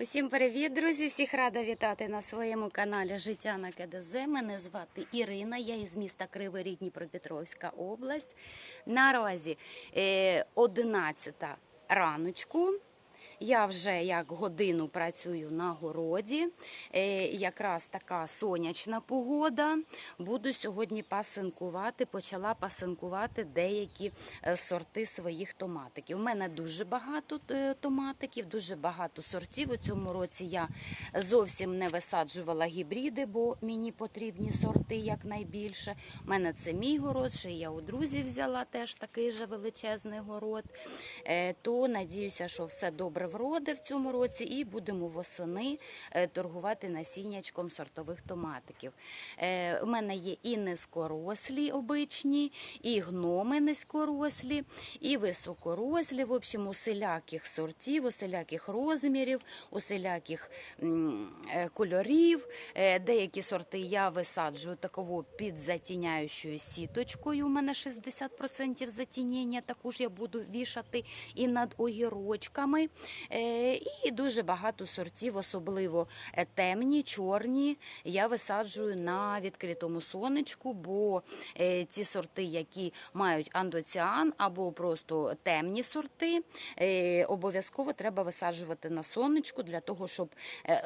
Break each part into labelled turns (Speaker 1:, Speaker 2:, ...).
Speaker 1: Усім привіт, друзі! Всіх рада вітати на своєму каналі Життя на КДЗ. Мене звати Ірина. Я із міста Кривий Рід, Дніпропетровська область. Наразі е, 11 раночку. Я вже як годину працюю на городі. Е, якраз така сонячна погода. Буду сьогодні пасинкувати. Почала пасинкувати деякі е, сорти своїх томатиків. У мене дуже багато е, томатиків, дуже багато сортів. У цьому році я зовсім не висаджувала гібриди, бо мені потрібні сорти якнайбільше. У мене це мій город, ще я у друзів взяла теж такий же величезний город. То надіюся, що все добре вроде в цьому році, і будемо восени е, торгувати насіннячком сортових томатиків. Е, У мене є і низькорослі обичні, і гноми низькорослі, і високорослі. В общем, усіляких сортів, усіляких розмірів, усіляких е, кольорів. Деякі сорти я висаджую таково під затіняючою сіточкою. У мене 60% затінення. Також я буду вішати і над огірочками. Е, І дуже багато сортів, особливо е, темні, чорні. Я висаджую на відкритому сонечку, бо е, ті сорти, які мають андоціан або просто темні сорти, обов'язково треба висаджувати на сонечку для того, щоб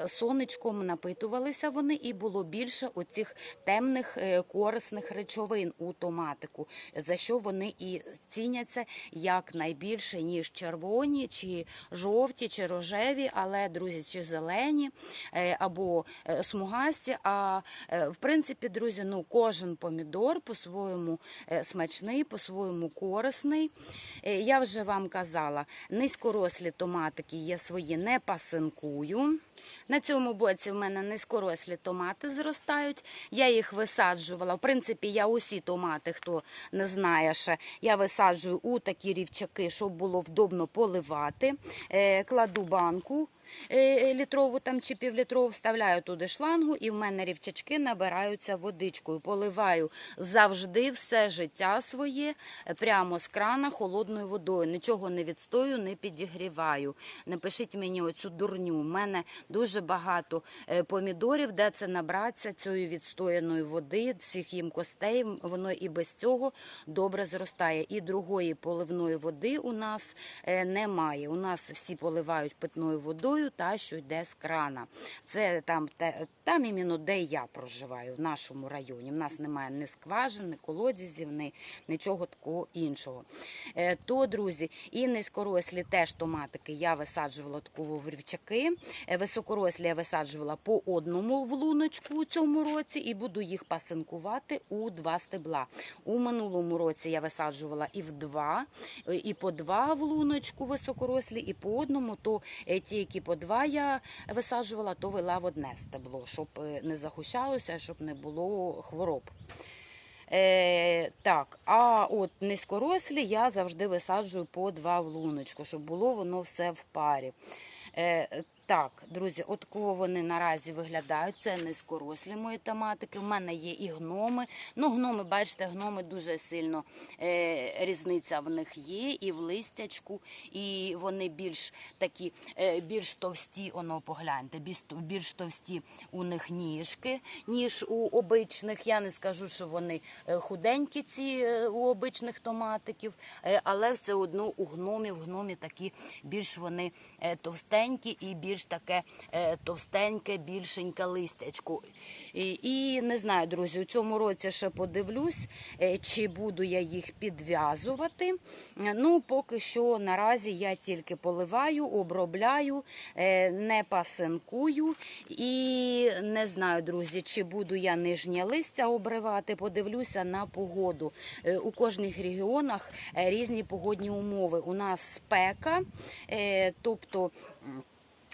Speaker 1: сонечком напитувалися вони і було більше оцих темних корисних речовин у томатику, за що вони і ціняться як найбільше, ніж червоні, чи жовті, чи рожеві, але друзі, чи зелені е, або е, смугасті. А е, в принципі, друзі, ну кожен помідор по-своєму смачний, по-своєму корисний. Я вже вам казала, низькорослі томатики є свої, не пасинкую. На цьому боці в мене низькорослі томати зростають. Я їх висаджувала. В принципі, я усі томати, хто не знає ще, я висаджую у такі рівчаки, щоб було вдобно поливати. Е, Кладу банку е, літрову там чи півлітрову, вставляю туди шлангу, і в мене рівчачки набираються водичкою. Поливаю завжди все життя своє е, прямо з крана холодною водою. Нічого не відстою, не підігріваю. Не пишіть мені оцю дурню. У мене дуже багато е, помідорів, де це набратися цієї відстояної води, всіх їм костей. Воно і без цього добре зростає. І другої поливної води у нас е, немає. У нас всі поливають питною водою, та що йде з крана. Це там, те- там іменно де я проживаю, в нашому районі. У нас немає ні скважин, ні колодязів, ні нічого такого іншого. Е, То, друзі, і низькорослі теж томатики я висаджувала такого в. Е, Високорослі я висаджувала по одному в луночку у цьому році і буду їх пасинкувати у два стебла. У минулому році я висаджувала і в два, і по два в луночку високорослі, і по одному. То е, ті, які по два я висаджувала, то вела в одне стебло, щоб е, не загущалося, щоб не було хвороб. Е, так, а от низькорослі я завжди висаджую по два в луночку, щоб було воно все в парі. Е, так, друзі, от кого вони наразі виглядають. Це низькорослі мої томатики. У мене є і гноми. Ну, гноми, бачите, гноми дуже сильно е, різниця в них є, і в листячку, і вони більш такі, е, більш товсті, оно погляньте, більш, товсті у них ніжки, ніж у обичних. Я не скажу, що вони е, худенькі, ці е, у обичних томатиків, е, але все одно у гномів, гномі такі більш вони товстенькі і більш таке е, товстеньке, більшеньке листячко. І, і не знаю, друзі, у цьому році ще подивлюсь, е, чи буду я їх підв'язувати. Ну, поки що наразі я тільки поливаю, обробляю, е, не пасинкую. І не знаю, друзі, чи буду я нижнє листя обривати. Подивлюся на погоду. У кожних регіонах різні погодні умови. У нас спека, тобто.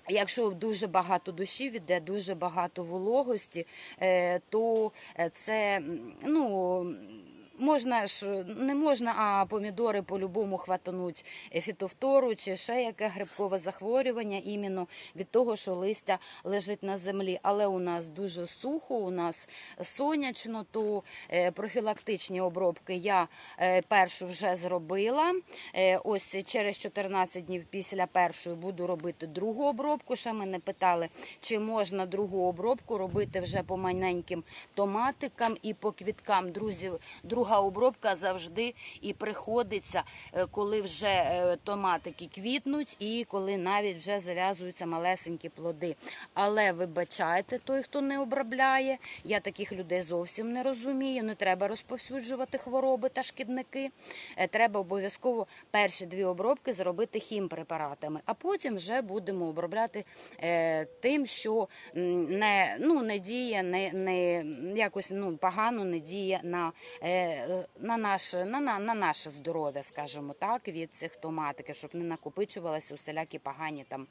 Speaker 1: Якщо дуже багато душі іде, дуже багато вологості, е, то е, це ну. Можна ж не можна, а помідори по-любому хватануть фітофтору чи ще яке грибкове захворювання, іменно від того, що листя лежить на землі. Але у нас дуже сухо, у нас сонячно, то е, профілактичні обробки я е, першу вже зробила. Е, Ось через 14 днів після першої буду робити другу обробку. Ще мене питали, чи можна другу обробку робити вже по маленьким томатикам і по квіткам. Друзі, друга обробка завжди і приходиться, е, коли вже е, томатики квітнуть і коли навіть вже зав'язуються малесенькі плоди. Але вибачайте, той, хто не обробляє, я таких людей зовсім не розумію. Не треба розповсюджувати хвороби та шкідники. Е, Треба обов'язково перші дві обробки зробити хімпрепаратами, а потім вже будемо обробляти тим, що не, ну, не діє, не, не якось ну, погано не діє на, на, наше, на, на, на наше здоров'я, скажімо так, від цих томатиків, щоб не накопичувалися усілякі погані там.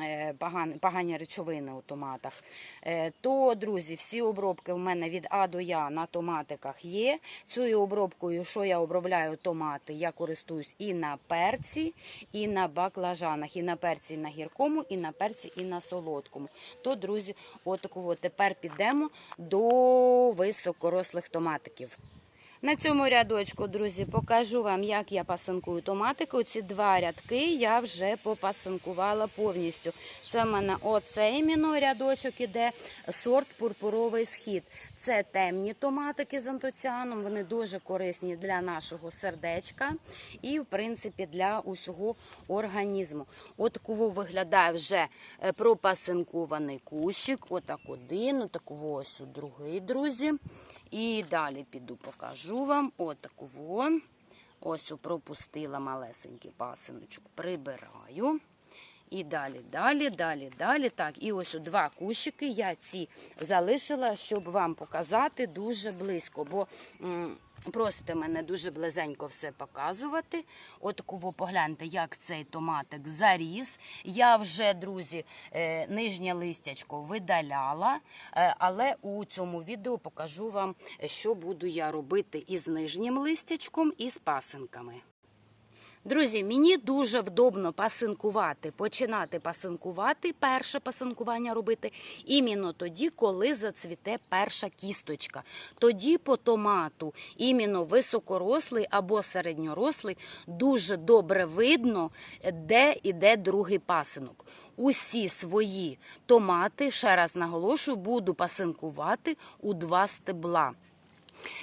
Speaker 1: Е, Погані, речовини у томатах. Е, То, друзі, всі обробки в мене від А до Я на томатиках є. Цією обробкою, що я обробляю томати, я користуюсь і на перці, і на баклажанах, і на перці, і на гіркому, і на перці, і на солодкому. То, друзі, отаку от тепер підемо до високорослих томатиків. На цьому рядочку, друзі, покажу вам, як я пасинкую томатики. Оці два рядки я вже попасинкувала повністю. Це в мене оцей іменно рядочок іде сорт пурпуровий схід. Це темні томатики з антоціаном. Вони дуже корисні для нашого сердечка і, в принципі, для усього організму. От такого виглядає вже е, пропасинкований кущик. Отак один, отакого ось другий, друзі. І далі піду покажу вам отаку. Ось пропустила малесенький пасиночок, прибираю. І далі, далі, далі, далі. Так, і ось у два кущики я ці залишила, щоб вам показати дуже близько. Бо просите мене дуже близенько все показувати. От ви погляньте, як цей томатик заріс. Я вже, друзі, е, нижнє листячко видаляла, е, але у цьому відео покажу вам, що буду я робити із нижнім листячком і з пасинками. Друзі, мені дуже вдобно пасинкувати, починати пасинкувати, перше пасинкування робити іменно тоді, коли зацвіте перша кісточка. Тоді по томату, іменно високорослий або середньорослий, дуже добре видно, де іде другий пасинок. Усі свої томати, ще раз наголошую, буду пасинкувати у два стебла.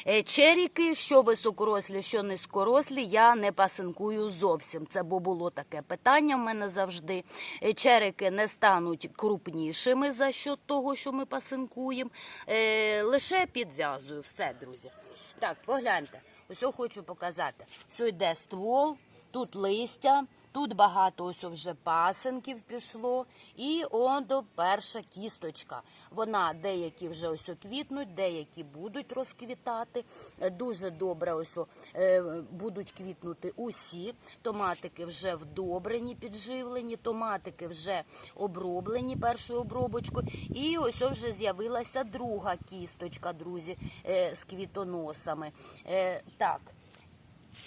Speaker 1: Е, Черіки, що високорослі, що низькорослі, я не пасинкую зовсім. Це бо було таке питання в мене завжди. Е, Черики не стануть крупнішими за що того, що ми пасинкуємо. Е, Лише підв'язую. Все, друзі. Так, погляньте. Ось хочу показати. Ось йде ствол, тут листя. Тут багато ось вже пасенків пішло, і он перша кісточка. Вона деякі вже ось квітнуть, деякі будуть розквітати. Дуже добре ось е, будуть квітнути усі. Томатики вже вдобрені, підживлені, томатики вже оброблені першою обробочкою. І ось вже з'явилася друга кісточка, друзі, е, з квітоносами. Е, Так.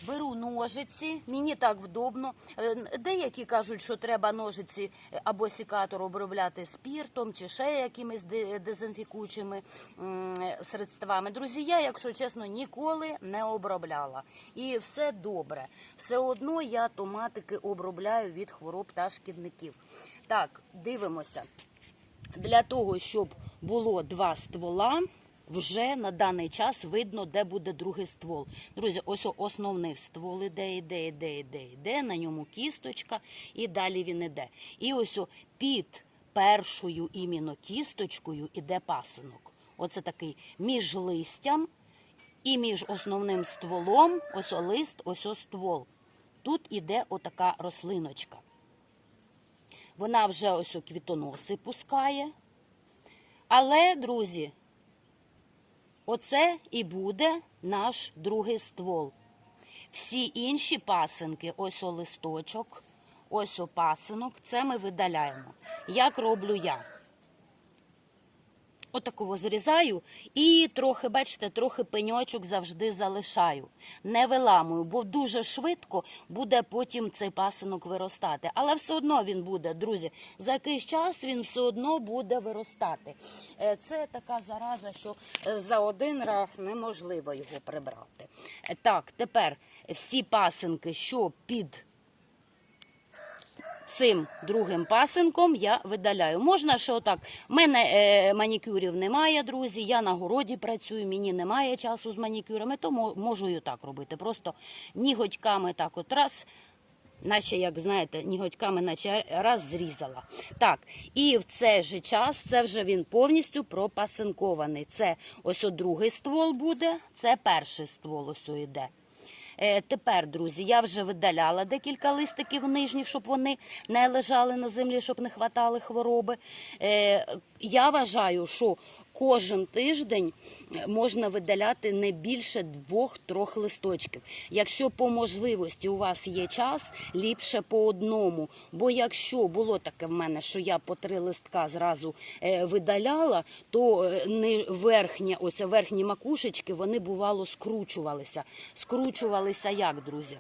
Speaker 1: Беру ножиці, мені так вдобно. Е, Деякі кажуть, що треба ножиці або сікатор обробляти спіртом чи ще якимись дезінфікуючими средствами. Друзі, я, якщо чесно, ніколи не обробляла. І все добре. Все одно я томатики обробляю від хвороб та шкідників. Так, дивимося. Для того, щоб було два ствола, вже на даний час видно, де буде другий ствол. Друзі, ось основний ствол іде, іде, іде, іде, іде, на ньому кісточка, і далі він іде. І ось під першою іменно кісточкою іде пасинок. Оце такий між листям і між основним стволом, ось лист, ось о ствол. Тут іде отака рослиночка. Вона вже ось квітоноси пускає. Але, друзі, оце і буде наш другий ствол. Всі інші пасинки, ось о листочок, ось о пасинок, це ми видаляємо. Як роблю я? Отаково зрізаю і трохи, бачите, трохи пеньочок завжди залишаю. Не виламую, бо дуже швидко буде потім цей пасинок виростати. Але все одно він буде, друзі, за якийсь час він все одно буде виростати. Е, Це така зараза, що за один раз неможливо його прибрати. Е, Так, тепер всі пасинки, що під цим другим пасинком я видаляю. Можна ще отак. У мене е, манікюрів немає, друзі. Я на городі працюю, мені немає часу з манікюрами, то можу і отак робити. Просто ніготьками так от раз. Наче, як знаєте, ніготьками, наче раз зрізала. Так, і в цей же час це вже він повністю пропасинкований. Це ось о другий ствол буде, це перший ствол ось йде. Е, тепер, друзі, я вже видаляла декілька листиків нижніх, щоб вони не лежали на землі, щоб не хватали хвороби. Е, я вважаю, що кожен тиждень можна видаляти не більше двох-трьох листочків. Якщо по можливості у вас є час, ліпше по одному. Бо якщо було таке в мене, що я по три листка зразу е, видаляла, то е, не верхня, верхні макушечки, вони бувало скручувалися. Скручувалися як, друзі?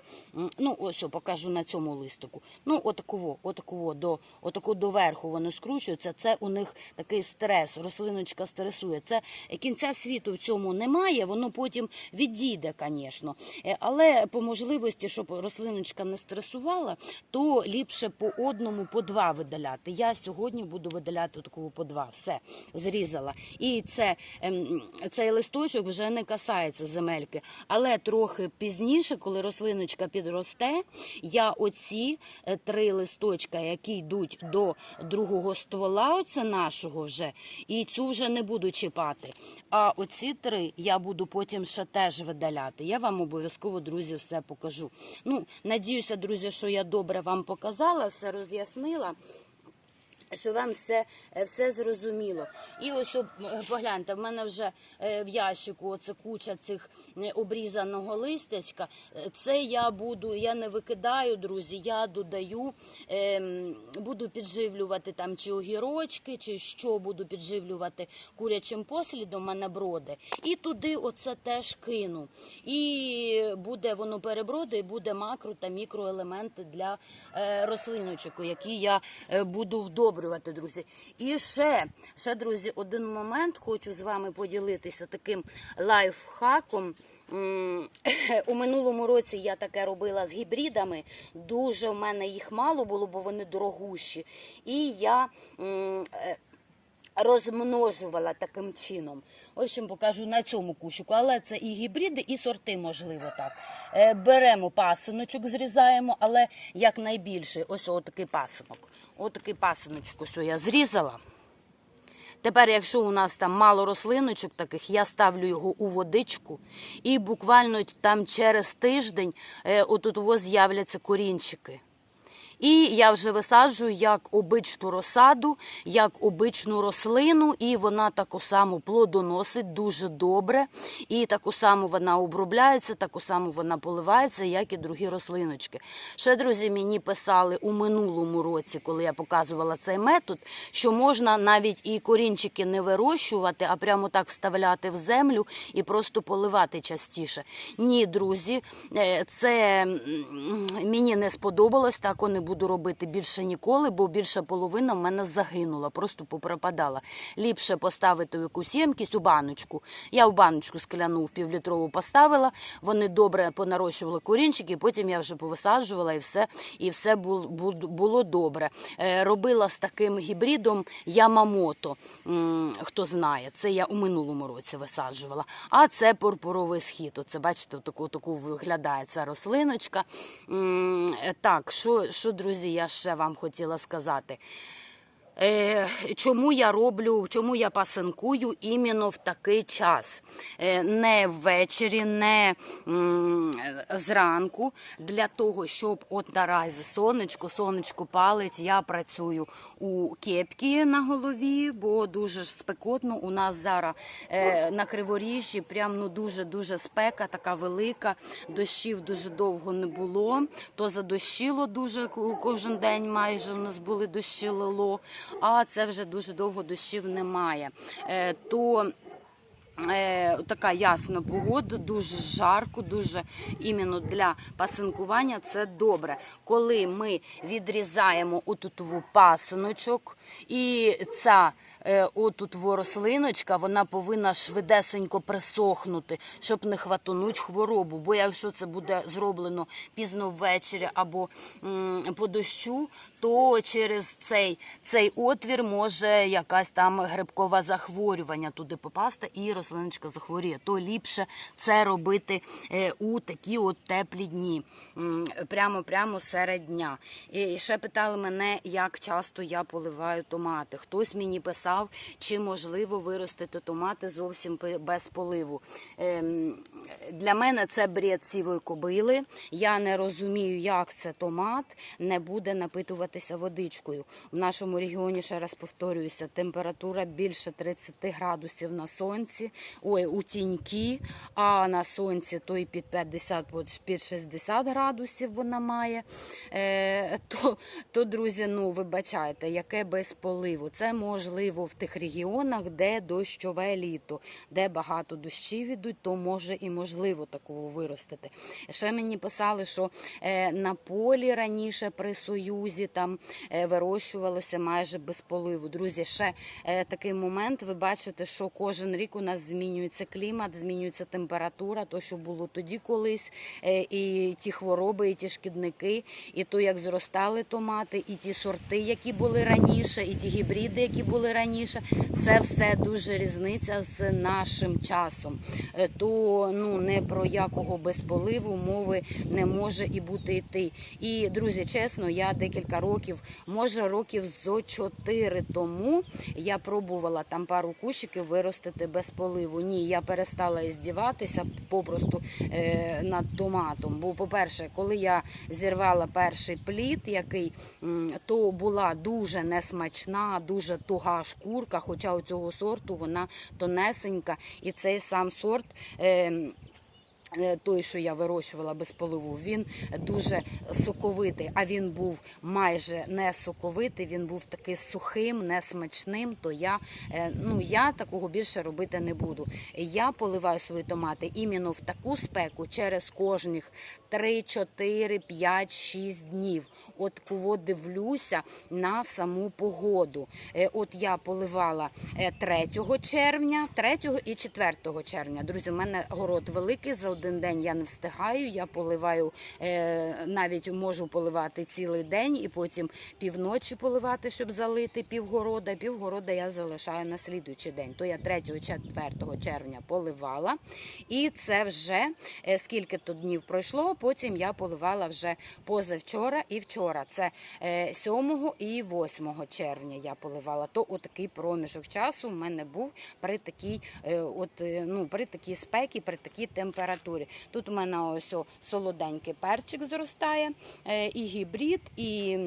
Speaker 1: Ну, ось покажу на цьому листику. Ну, отакого, отакого до, отаку до верху вони скручуються. Це у них такий стрес, рослиночка стресує. Це е, кінця світу в цьому немає, воно потім відійде, звісно. Але по можливості, щоб рослиночка не стресувала, то ліпше по одному, по два видаляти. Я сьогодні буду видаляти такого по два. Все, зрізала. І це, ем, цей листочок вже не касається земельки. Але трохи пізніше, коли рослиночка підросте, я оці е, три листочка, які йдуть до другого ствола, оце нашого вже, і цю вже не буду чіпати. А оці три я буду потім ще теж видаляти. Я вам обов'язково, друзі, все покажу. Ну, надіюся, друзі, що я добре вам показала, все роз'яснила. Що вам все, е, все зрозуміло. І ось е, погляньте, в мене вже е, в ящику оце куча цих обрізаного листячка. Е, Це я буду, я не викидаю, друзі, я додаю, ем, буду підживлювати там чи огірочки, чи що буду підживлювати курячим послідом, мене броди. І туди оце теж кину. І буде воно переброди, і буде макро та мікроелементи для рослиночок, які я буду вдобрювати, друзі. І ще, ще, друзі, один момент хочу з вами поділитися таким лайфхаком. У минулому році я таке робила з гібридами. Дуже в мене їх мало було, бо вони дорогущі. І я е, розмножувала таким чином. В общем, покажу на цьому кущику. Але це і гібриди, і сорти, можливо, так. Е, Беремо пасиночок, зрізаємо, але якнайбільше, ось отакий пасинок. Отакий пасиночок ось я зрізала. Тепер, якщо у нас там мало рослиночок таких, я ставлю його у водичку, і буквально там через тиждень отут у вас з'являться корінчики. І я вже висаджую як обичну розсаду, як обичну рослину, і вона таку саму плодоносить дуже добре. І таку саму вона обробляється, таку саму вона поливається, як і другі рослиночки. Ще друзі мені писали у минулому році, коли я показувала цей метод, що можна навіть і корінчики не вирощувати, а прямо так вставляти в землю і просто поливати частіше. Ні, друзі, е, це мені не сподобалось, так не буду робити більше ніколи, бо більша половина в мене загинула, просто попропадала. Ліпше поставити якусь ємкість у баночку. Я в баночку скляну в півлітрову поставила, вони добре понарощували корінчики, потім я вже повисаджувала і все, і все було, добре. Е, Робила з таким гібридом Ямамото, хто знає, це я у минулому році висаджувала. А це пурпуровий схід. Оце, бачите, таку, виглядає ця рослиночка. Е, Так, що, друзі, я ще вам хотіла сказати. Е, чому я роблю, чому я пасинкую іменно в такий час? Е, не ввечері, не зранку, для того, щоб от наразі сонечко, сонечко палить, я працюю у кепці на голові, бо дуже ж спекотно. У нас зараз е, на Криворіжжі прям ну дуже-дуже спека, така велика. Дощів дуже довго не було. То задощило дуже кожен день майже у нас були дощі лило. А це вже дуже довго дощів немає. Е, То така ясна погода, дуже жарко, дуже іменно для пасинкування це добре. Коли ми відрізаємо отутву пасиночок, і ця е, отутву рослиночка, вона повинна швидесенько присохнути, щоб не хватануть хворобу. Бо якщо це буде зроблено пізно ввечері або по дощу, то через цей, цей отвір може якась там грибкове захворювання туди попасти і рослиночка захворіє. То ліпше це робити е, у такі от теплі дні, прямо прямо серед дня. І ще питали мене, як часто я поливаю томати. Хтось мені писав, чи можливо виростити томати зовсім без поливу. Ем, Для мене це бред сівої кобили. Я не розумію, як це томат не буде напитуватися водичкою. В нашому регіоні, ще раз повторююся, температура більше 30 градусів на сонці, ой, у тінькі, а на сонці то і під 50, під 60 градусів вона має. Е, то, то, друзі, ну вибачайте, яке без поливу. Це можливо в тих регіонах, де дощове літо, де багато дощів ідуть, то може і можливо такого виростити. Ще мені писали, що е, на полі раніше при Союзі там е, вирощувалося майже без поливу. Друзі, ще е, такий момент. Ви бачите, що кожен рік у нас змінюється клімат, змінюється температура, то що було тоді колись, е, і ті хвороби, і ті шкідники, і то, як зростали томати, і ті сорти, які були раніше, і ті гібриди, які були раніше, це все дуже різниця з нашим часом. Е, То ну не про якого безполиву мови не може і бути йти. І друзі, чесно, я декілька років, може років зо чотири тому я пробувала там пару кущиків виростити без поливу. Ні, я перестала здіватися попросту е, над томатом. Бо, по-перше, коли я зірвала перший плід, який то була дуже несмачна, дуже туга шкурка, хоча у цього сорту вона тонесенька, і цей сам сорт. Е, той, що я вирощувала без поливу, він дуже соковитий, а він був майже не соковитий, він був такий сухим, несмачним. То я е, ну я такого більше робити не буду. Я поливаю свої томати іменно в таку спеку через кожних 3, 4, 5, 6 днів. От кого дивлюся на саму погоду. Е, От я поливала е, 3 червня, 3 і 4 червня. Друзі, у мене город великий. Один день я не встигаю. Я поливаю е, навіть можу поливати цілий день і потім півночі поливати, щоб залити півгорода. Півгорода я залишаю на слідуючий день. То я 3 4 червня поливала. І це вже е, скільки то днів пройшло. Потім я поливала вже позавчора і вчора. Це е, 7 і 8 червня я поливала. То отакий проміжок часу в мене був при такій, е, от, е, ну, при такій спекі, при такій температурі. Тут у мене ось солоденький перчик зростає, е, і гібрид, і.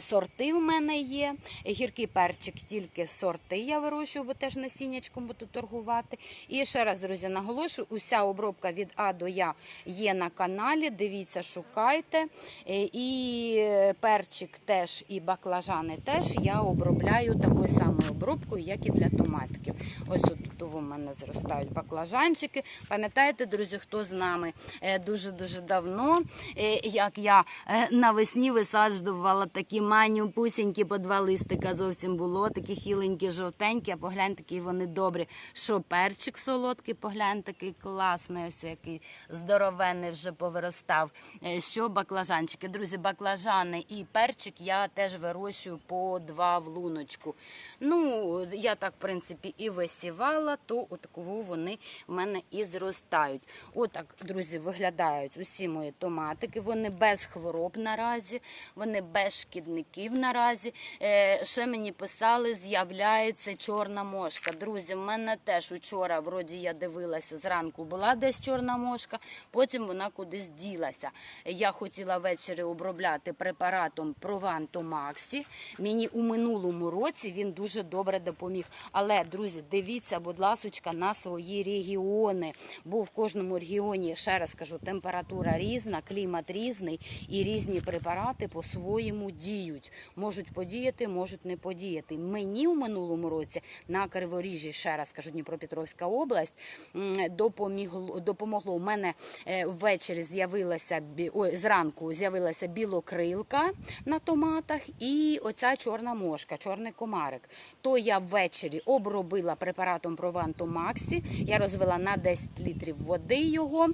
Speaker 1: Сорти в мене є. Гіркий перчик, тільки сорти я вирощую, бо теж насіннячком буду торгувати. І ще раз, друзі, наголошую, уся обробка від А до Я є на каналі. Дивіться, шукайте. Е, І перчик теж, і баклажани теж я обробляю такою самою обробкою, як і для томатиків. Ось тут у мене зростають баклажанчики. Пам'ятаєте, друзі, хто з нами е, дуже-дуже давно, е, як я е, навесні висаджувала такі манюпусінькі по два листика зовсім було, такі хіленькі, жовтенькі, а погляньте, які вони добрі. Що перчик солодкий, погляньте, такий класний, ось який здоровенний вже повиростав. Що баклажанчики. Друзі, баклажани і перчик я теж вирощую по два в луночку. Ну, я так, в принципі, і висівала, то отакову вони в мене і зростають. Отак, друзі, виглядають усі мої томатики. Вони без хвороб наразі, вони без шкідників наразі. Е, ще мені писали, з'являється чорна мошка. Друзі, в мене теж учора, вроді я дивилася, зранку була десь чорна мошка, потім вона кудись ділася. Я хотіла ввечері обробляти препаратом Прованто Максі. Мені у минулому році він дуже добре допоміг. Але, друзі, дивіться, будь ласочка, на свої регіони. Бо в кожному регіоні, ще раз кажу, температура різна, клімат різний і різні препарати по-своєму діють. Можуть подіяти, можуть не подіяти. Мені в минулому році на Криворіжжі, ще раз кажу, Дніпропетровська область, м, допомігло, допомогло. У мене е, ввечері з'явилася ой, зранку з'явилася білокрилка на томатах і оця чорна мошка, чорний комарик. То я ввечері обробила препаратом Прованто Максі. Я розвела на 10 літрів води його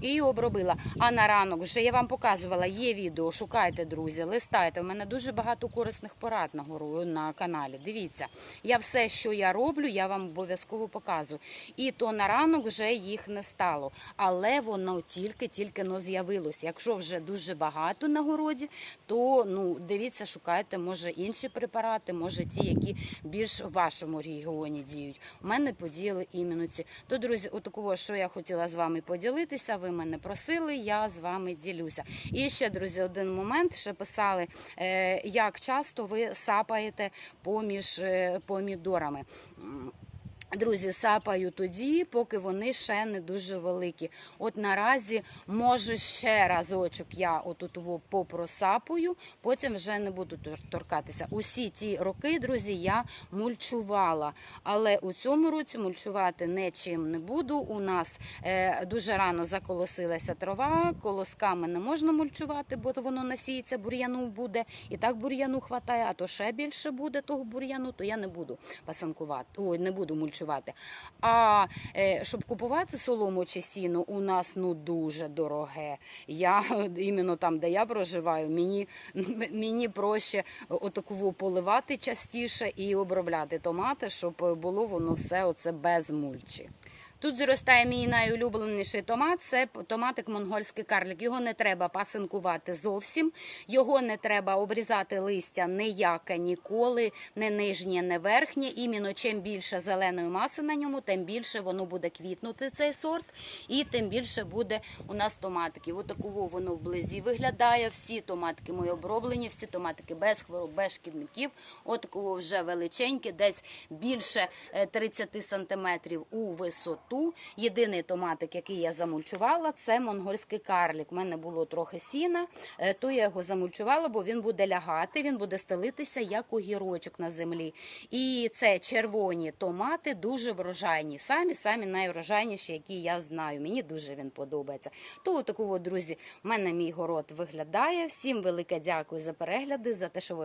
Speaker 1: і обробила. А на ранок вже я вам показувала, є відео. Шукайте, друзі, листайте. У мене дуже багато корисних порад на гору на каналі. Дивіться, я все, що я роблю, я вам обов'язково показую. І то на ранок вже їх не стало. Але воно тільки-тільки но з'явилось. Якщо вже дуже багато на городі, то ну дивіться, шукайте, може інші препарати, може ті, які більш в вашому регіоні діють. Мене подіяли іменуці. То, друзі, отакого, що я хотіла з вами поділитися. Ви мене просили, я з вами ділюся. І ще, друзі, один момент ще писали, е, як часто ви сапаєте поміж е, помідорами. Друзі, сапаю тоді, поки вони ще не дуже великі. От наразі, може, ще разочок я отут во попросапую, потім вже не буду торкатися. Усі ті роки, друзі, я мульчувала. Але у цьому році мульчувати нічим не буду. У нас е, дуже рано заколосилася трава, колосками не можна мульчувати, бо воно насіється, бур'яну буде. І так бур'яну хватає, а то ще більше буде того бур'яну, то я не буду пасанкувати. Ой, не буду мульчувати. А е, щоб купувати солому чи сіно, у нас ну дуже дороге. Я іменно там, де я проживаю, мені, мені проще отаку поливати частіше і обробляти томати, щоб було воно все оце без мульчі. Тут зростає мій найулюбленіший томат. Це томатик монгольський карлик. Його не треба пасинкувати зовсім. Його не треба обрізати листя ніяке ніколи, не нижнє, не верхнє. Іменно чим більше зеленої маси на ньому, тим більше воно буде квітнути цей сорт, і тим більше буде у нас томатиків. Отакого воно вблизі виглядає. Всі томатики мої оброблені, всі томатики без хвороб, без шкідників. Отакого вже величеньке, десь більше е, 30 сантиметрів у висоту. Єдиний томатик, який я замульчувала, це монгольський карлік. У мене було трохи сіна, е, то я його замульчувала, бо він буде лягати, він буде стелитися як огірочок на землі. І це червоні томати, дуже врожайні. Самі самі найврожайніші, які я знаю. Мені дуже він подобається. То такого, друзі, в мене мій город виглядає. Всім велике дякую за перегляди, за те, що ви